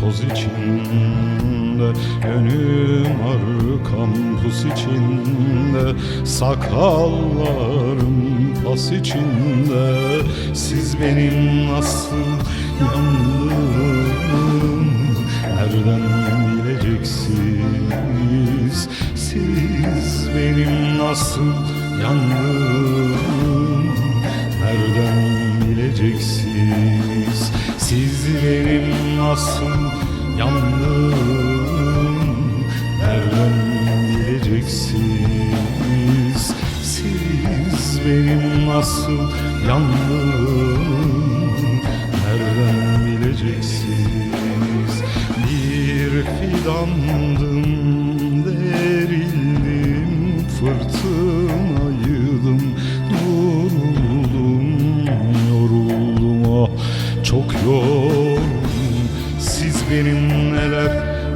toz içinde Önüm arkam pus içinde Sakallarım pas içinde. Siz benim nasıl yandığımı Nereden bileceksiniz? Siz benim nasıl yandığımı Nereden bileceksiniz benim nasıl yandığımı Nereden bileceksiniz. Siz benim nasıl yandığımı Nereden bileceksiniz. Bir fidandım derildim. Fırtınaydım duruldum. Yoruldum ah çok yoruldum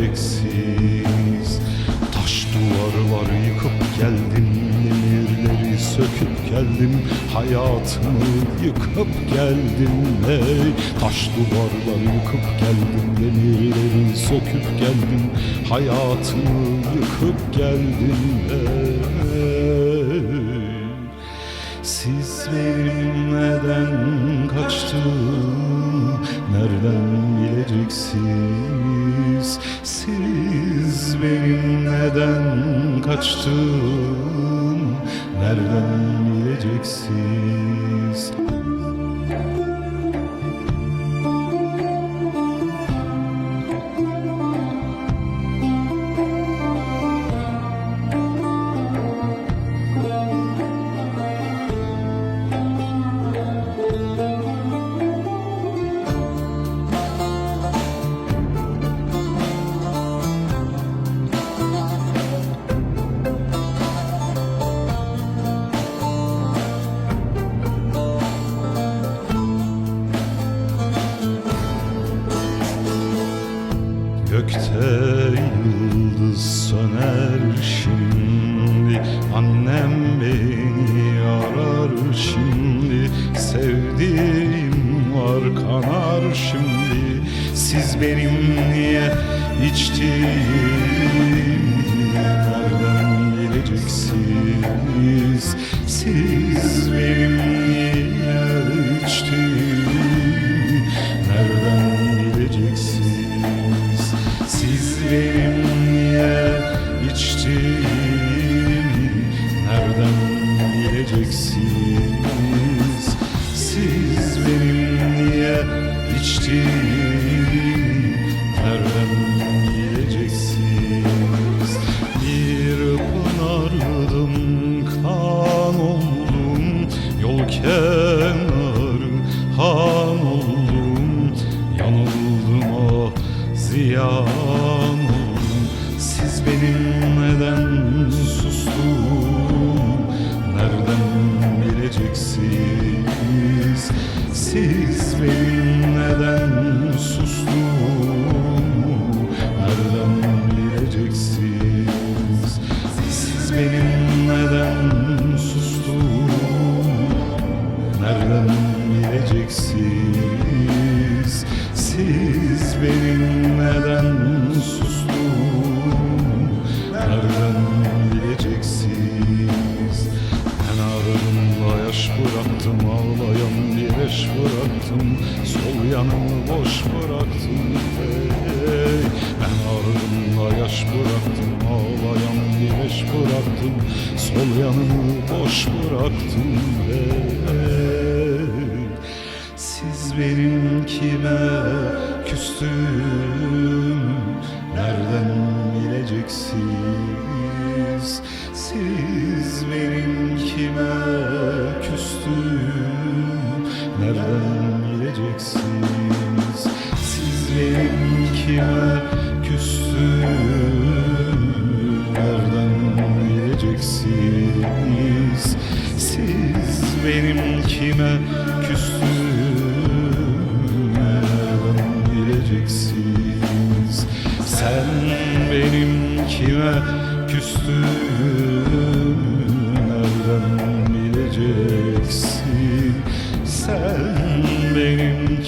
bileceksiniz Taş duvarları yıkıp geldim Demirleri söküp geldim. Hayatımı yıkıp geldim hey Taş duvarları yıkıp geldim Demirleri söküp geldim. Hayatımı yıkıp geldim hey siz benim neden kaçtığımı nereden bileceksiniz? Siz benim neden kaçtığımı nereden bileceksiniz? Şimdi Siz benim niye içtiğimi Nereden bileceksiniz Siz benim niye içtiğimi Nereden bileceksiniz Siz benim niye içtiğimi Nereden bileceksiniz Siz benim niye içtiğimi Kirche. Bıraktım Sol yanımı boş bıraktım hey. Ben ağrımla yaş bıraktım Ağlayan bir eş bıraktım Sol yanımı boş bıraktım hey. Siz benim kime küstüm Nereden bileceksiniz Siz benim kime küstüm Nereden bileceksiniz? Siz benim kime küstüm Nereden bileceksiniz? Siz benim kime küstüm Nereden bileceksiniz? Sen benim kime küstüm Sen benim